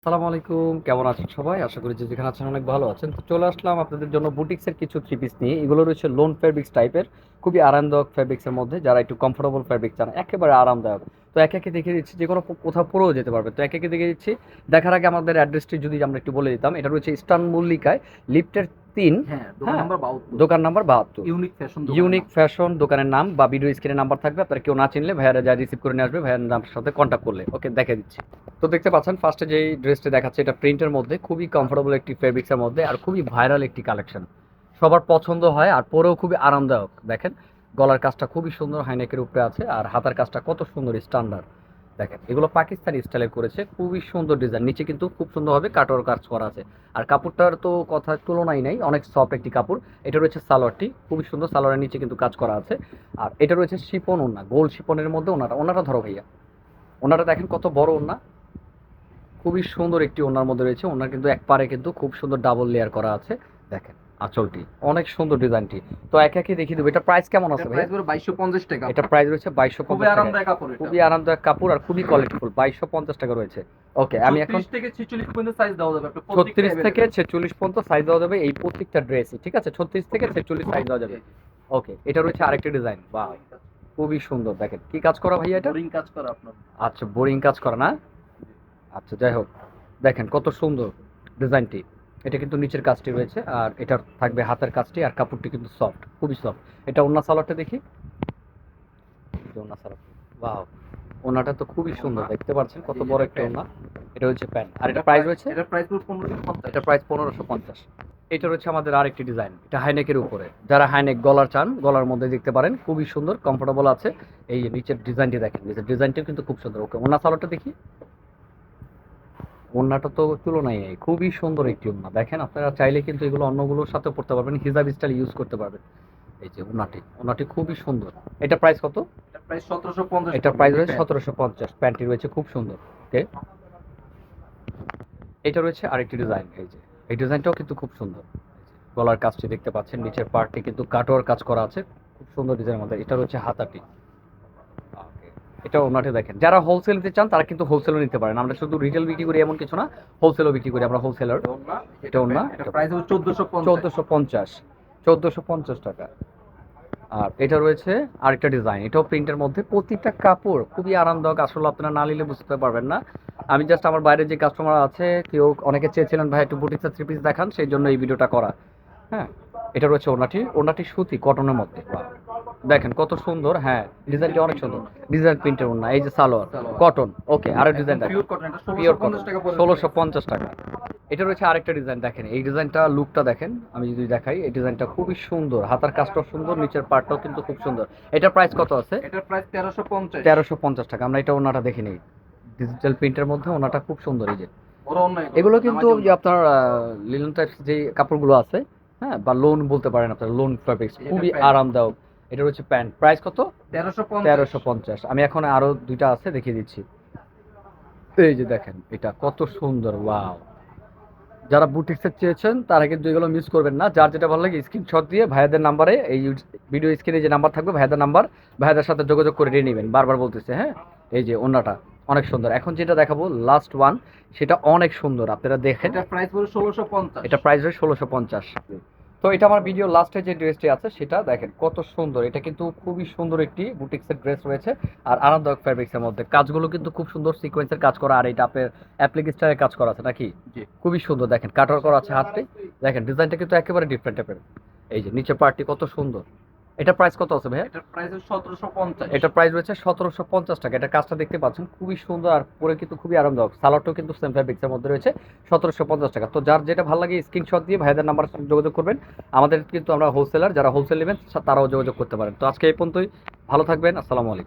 আসসালামু আলাইকুম। কেমন আছেন সবাই? আশা করি যে যেখানে আছেন অনেক ভালো আছেন। তো চলে আসলাম আপনাদের জন্য বুটিক্সের কিছু থ্রি পিস নিয়ে। এগুলো রয়েছে লোন ফেব্রিক্স টাইপের খুবই আরামদায়ক ফেব্রিক্সের মধ্যে। যারা একটু কমফোর্টেবল ফেব্রিক চান একেবারে আরামদায়ক। তো একে একে দেখিয়ে দিচ্ছি যে কোনো কোথাও পরেও যেতে পারবে। তো এক একে দেখিয়ে দিচ্ছি। দেখার আগে আমাদের অ্যাড্রেসটি যদি আমরা একটু বলে দিতাম এটা রয়েছে ইস্টার্ন মল্লিকায় লিফটের তিন হ্যাঁ দোকান হ্যাঁ, নাম্বার 72 দোকান নাম্বার বাহাত্তর। ইউনিক ফ্যাশন ইউনিক ফ্যাশন দোকানের নাম বা ভিডিও স্ক্রিনে নাম্বার থাকবে। আপনারা কেউ না চিনলে ভাইয়ারা যা রিসিভ করে নিয়ে আসবে ভাইয়ার নামের সাথে কন্ট্যাক্ট করলে। ওকে দেখে দিচ্ছি। তো দেখতে পাচ্ছেন ফার্স্টে যেই ড্রেসটা দেখাচ্ছে, এটা প্রিন্টের মধ্যে, খুবই কমফোর্টেবল একটি ফেব্রিক্সের মধ্যে, আর খুবই ভাইরাল একটি কালেকশন সবার পছন্দ হয়, আর পরেও খুবই আরামদায়ক, দেখেন। গলার কাজটা খুবই সুন্দর হাইনেকের উপরে আছে, আর হাতার কাজটা কত সুন্দর স্ট্যান্ডার্ড দেখেন, এগুলো পাকিস্তানি স্টাইলে করেছে, খুবই সুন্দর ডিজাইন নিচে কিন্তু খুব সুন্দরভাবে কাটোয়ার কাজ করা আছে। আর কাপড়টার তো কথা তুলনাই নাই, অনেক সফট একটি কাপড়। এটা রয়েছে সালোয়ারটি, খুবই সুন্দর, সালোয়ারের নিচে কিন্তু কাজ করা আছে। আর এটা রয়েছে শিপন ওনা গোল শিপনের মধ্যে ওনাটা ওনাটা ধরো ভাইয়া। ওনাটা দেখেন কত বড় ওনা খুবই সুন্দর একটি ওনার মধ্যে রয়েছে। ওনার কিন্তু এক পারে কিন্তু খুব সুন্দর ডাবল লেয়ার করা আছে। দেখেন আঁচলটি অনেক সুন্দর ডিজাইনটি। তো একে একে দেখিয়ে দেবো। এটা প্রাইস কেমন আছে ভাই প্রাইস হলো 2250 টাকা। এটা প্রাইস রয়েছে বাইশশো খুবই পঞ্চাশ টাকা। আরামদায়ক কাপড় খুবই আরামদায়ক কাপড় আর খুবই কোয়ালিটিফুল বাইশশো পঞ্চাশ টাকা রয়েছে। ওকে আমি এখন 36 থেকে 46 পর্যন্ত সাইজ দেওয়া যাবে। ছত্রিশ থেকে ছেচল্লিশ পর্যন্ত সাইজ দেওয়া যাবে এই প্রত্যেকটা ড্রেসই ঠিক আছে? ছত্রিশ থেকে ছেচল্লিশ সাইজ দেওয়া যাবে। ওকে এটা রয়েছে আরেকটি ডিজাইন বা খুবই সুন্দর। দেখেন কি কাজ করা ভাইয়া এটা? বোরিং কাজ করা আপনার। আচ্ছা বোরিং কাজ করা না? আচ্ছা যাই হোক। দেখেন কত সুন্দর ডিজাইনটি। এটা কিন্তু নিচের কাজটি রয়েছে আর এটা থাকবে হাতের কাজটি আর কাপড়টি কিন্তু সফট খুবই সফট। এটা ওন্না সালোয়ারটা দেখি। সালোয়ার বাহ ওনাটা তো খুবই সুন্দর দেখতে পাচ্ছেন কত বড় একটা ওন্না এটা হচ্ছে প্যান্ট। আর এটা প্রাইস রয়েছে? এটা প্রাইস হলো 1550 এটা প্রাইস পনেরোশো পঞ্চাশ। এটা রয়েছে আমাদের আরেকটি ডিজাইন। এটা হাইনেকের উপরে। যারা হাইনেক গলার চান গলার মধ্যে দেখতে পারেন খুবই সুন্দর কমফোর্টেবল আছে। এই নিচের ডিজাইনটি দেখেন নিচের ডিজাইনটিও কিন্তু খুব সুন্দর। ওকে ওনা সালোয়ারটা দেখি। ওন্নাটা তো তুলনায় নেই খুবই সুন্দর একটি ওন্না দেখেন আপনারা চাইলে কিন্তু এগুলো অন্যগুলোর সাথে পড়তে পারবেন হিজাব স্টাইল ইউজ করতে পারবেন। এই যে ওনাটি ওনাটি খুবই সুন্দর। এটা প্রাইস কত? এটা প্রাইস 1750 এটা প্রাইস রয়েছে সতেরোশো পঞ্চাশ। প্যান্টটি রয়েছে খুব সুন্দর। ওকে এটা রয়েছে আরেকটি ডিজাইন এই যে। এই ডিজাইনটাও কিন্তু খুব সুন্দর। গলার কাজটি দেখতে পাচ্ছেন নিচের পার্টটি কিন্তু কাটোয়ার কাজ করা আছে। খুব সুন্দর ডিজাইনের মধ্যে। এটা রয়েছে হাতাটি। এটা ওনাটি দেখেন। যারা হোলসেল নিতে চান তারা কিন্তু হোলসেলও নিতে পারেন। আমরা শুধু রিটেল বিক্রি করি এমন কিছু না হোলসেলও বিক্রি করি। আমরা হোলসেলার এটা? এটা প্রাইস হলো 1450 চোদ্দোশো পঞ্চাশ। চোদ্দোশো পঞ্চাশ টাকা। আর এটা রয়েছে আরেকটা ডিজাইন এটাও প্রিন্টের মধ্যে। প্রতিটা কাপড় খুবই আরামদায়ক। আসলে আপনারা না নিলে বুঝতে পারবেন না। আমি জাস্ট আমার বাইরে যে কাস্টমার আছে কেউ অনেকে চেয়েছিলেন ভাই একটু বুটিক্সের থ্রি পিস দেখান। সেই জন্য এই ভিডিওটা করা। হ্যাঁ? এটা রয়েছে ওনাটি ওনাটি সুতি কটনের মধ্যে। দেখেন কত সুন্দর হ্যাঁ ডিজাইনটি অনেক সুন্দর। ডিজাইন প্রিন্টের ওনা এই যে সালোয়ার। কটন ওকে আরও ডিজাইন পিওর কটন পিওর 1650 টাকা পড়বে। ষোলোশো পঞ্চাশ টাকা। এটা রয়েছে আরেকটা ডিজাইন দেখেন। এই ডিজাইনটা লুকটা দেখেন আমি যদি দেখাই এই ডিজাইনটা খুবই সুন্দর। হাতার কাজটাও সুন্দর নিচের পার্টটাও কিন্তু খুব সুন্দর। এটা প্রাইস কত আছে? এটার প্রাইস 1350 তেরোশো পঞ্চাশ টাকা। আমরা এটা ওনাটা দেখে নিই। ডিজিটাল প্রিন্টের মধ্যে ওনাটা খুব সুন্দর এই যে। এগুলো কিন্তু আপনার লিলন টাইপস যে কাপড়গুলো আছে হ্যাঁ বা লোন বলতে পারেন আপনার লোন ফ্যাব্রিক্স খুবই আরামদায়ক। এটা হচ্ছে প্যান্ট প্রাইস কত? তেরোশো পঞ্চাশ। আমি এখন আরও দুইটা আছে দেখিয়ে দিচ্ছি। এই যে দেখেন এটা কত সুন্দর ওয়াও যারা বুটিক্সের চেয়েছেন তারা কিন্তু এগুলো মিস করবেন না। যার যেটা ভালো লাগে স্ক্রিনশট দিয়ে ভাইয়াদের নাম্বারে এই ভিডিও স্ক্রিনে যে নাম্বার থাকবে ভাইয়াদের নাম্বার ভাইয়াদের সাথে যোগাযোগ করে নিয়ে নেবেন। বারবার বলতেছে হ্যাঁ? এই যে অন্যটা অনেক সুন্দর। এখন যেটা দেখাবো লাস্ট ওয়ান সেটা অনেক সুন্দর। আপনারা দেখেন এটা প্রাইস হলো 1650 এটা প্রাইস রয়েছে ষোলোশো পঞ্চাশ। তো এটা আমার ভিডিও লাস্টে যে ড্রেসটি আছে সেটা দেখেন কত সুন্দর। এটা কিন্তু খুবই সুন্দর একটি বুটিক্সের ড্রেস রয়েছে। আর আনন্দদায়ক ফ্যাব্রিক্সের মধ্যে। কাজগুলো কিন্তু খুব সুন্দর সিকোয়েন্সের কাজ করা। আর এটা আপনার অ্যাপ্লিক স্টাইলের কাজ করা আছে নাকি? জি। খুবই সুন্দর। দেখেন কাটার করা আছে হাতটি। দেখেন ডিজাইনটা কিন্তু একেবারে ডিফারেন্ট টাইপের এই যে নিচের পার্টটি কত সুন্দর। এটা প্রাইস কত আছে ভাইয়া? এটা প্রাইস হলো 1750 এটা প্রাইস রয়েছে সতেরোশো পঞ্চাশ টাকা। এটা কাজটা দেখতে পাচ্ছেন খুবই সুন্দর আর পরে কিন্তু খুবই আরামদায়ক। সালোয়ারটাও কিন্তু সেম ফ্যাব্রিক্সের মধ্যে রয়েছে সতেরোশো পঞ্চাশ টাকা। তো যার যেটা ভালো লাগে স্ক্রিনশট দিয়ে ভাইদের নাম্বার যোগাযোগ করবেন। আমাদের কিন্তু আমরা হোলসেলার যারা হোলসেল নেবেন তারাও যোগাযোগ করতে পারেন। তো আজকে এই পর্যন্তই। ভালো থাকবেন আসসালামু আলাইকুম।